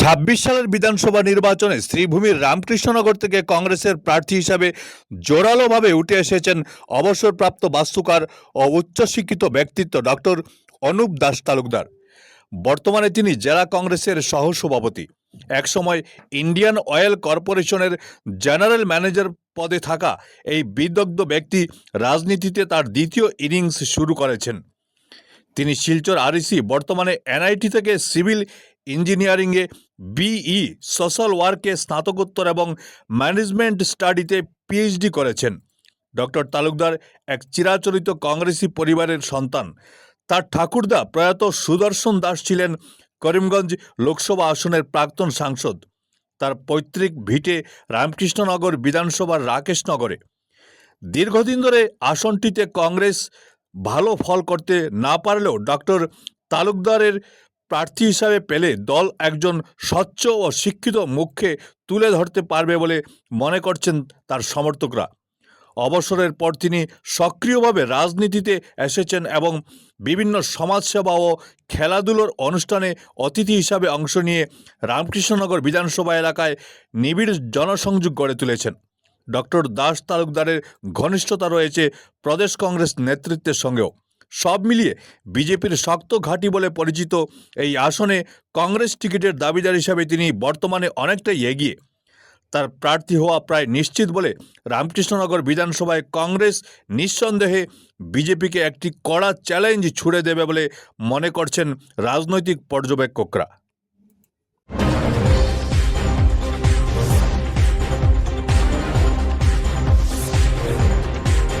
ছাব্বিশ সালের বিধানসভা নির্বাচনে শ্রীভূমির রামকৃষ্ণনগর থেকে কংগ্রেসের প্রার্থী হিসাবে জোরালোভাবে উঠে এসেছেন অবসরপ্রাপ্ত বাস্তুকার ও উচ্চশিক্ষিত ব্যক্তিত্ব ডক্টর অনুপ দাস তালুকদার। বর্তমানে তিনি জেলা কংগ্রেসের সহসভাপতি। একসময় ইন্ডিয়ান অয়েল কর্পোরেশনের জেনারেল ম্যানেজার পদে থাকা এই বিদগ্ধ ব্যক্তি রাজনীতিতে তার দ্বিতীয় ইনিংস শুরু করেছেন। তিনি শিলচর আরইসি, বর্তমানে এনআইটি থেকে সিভিল ইঞ্জিনিয়ারিংয়ে বিই, সোশ্যাল ওয়ার্কে স্নাতকোত্তর এবং ম্যানেজমেন্ট স্টাডিতে পিএইচডি করেছেন। ডক্টর তালুকদার এক চিরাচরিত কংগ্রেসি পরিবারের সন্তান। তার ঠাকুরদা প্রয়াত সুদর্শন দাস ছিলেন করিমগঞ্জ লোকসভা আসনের প্রাক্তন সাংসদ। তার পৈতৃক ভিটে রামকৃষ্ণনগর বিধানসভার রাকেশনগরে দীর্ঘদিন ধরে আসনটিতে কংগ্রেস ভালো ফল করতে না পারলেও ডক্টর তালুকদারের প্রার্থী হিসাবে পেলে দল একজন স্বচ্ছ ও শিক্ষিত মুখকে তুলে ধরতে পারবে বলে মনে করছেন তার সমর্থকরা। অবসরের পর তিনি সক্রিয়ভাবে রাজনীতিতে এসেছেন এবং বিভিন্ন সমাজসেবা ও খেলাধুলোর অনুষ্ঠানে অতিথি হিসাবে অংশ নিয়ে রামকৃষ্ণনগর বিধানসভা এলাকায় নিবিড় জনসংযোগ গড়ে তুলেছেন। ডক্টর দাস তালুকদারের ঘনিষ্ঠতা রয়েছে প্রদেশ কংগ্রেস নেতৃত্বের সঙ্গেও। সব মিলিয়ে বিজেপির শক্ত ঘাঁটি বলে পরিচিত এই আসনে কংগ্রেস টিকিটের দাবিদার হিসাবে তিনি বর্তমানে অনেকটাই এগিয়ে। তার প্রার্থী হওয়া প্রায় নিশ্চিত বলে রামকৃষ্ণনগর বিধানসভায় কংগ্রেস নিঃসন্দেহে বিজেপিকে একটি কড়া চ্যালেঞ্জ ছুড়ে দেবে বলে মনে করছেন রাজনৈতিক পর্যবেক্ষকরা।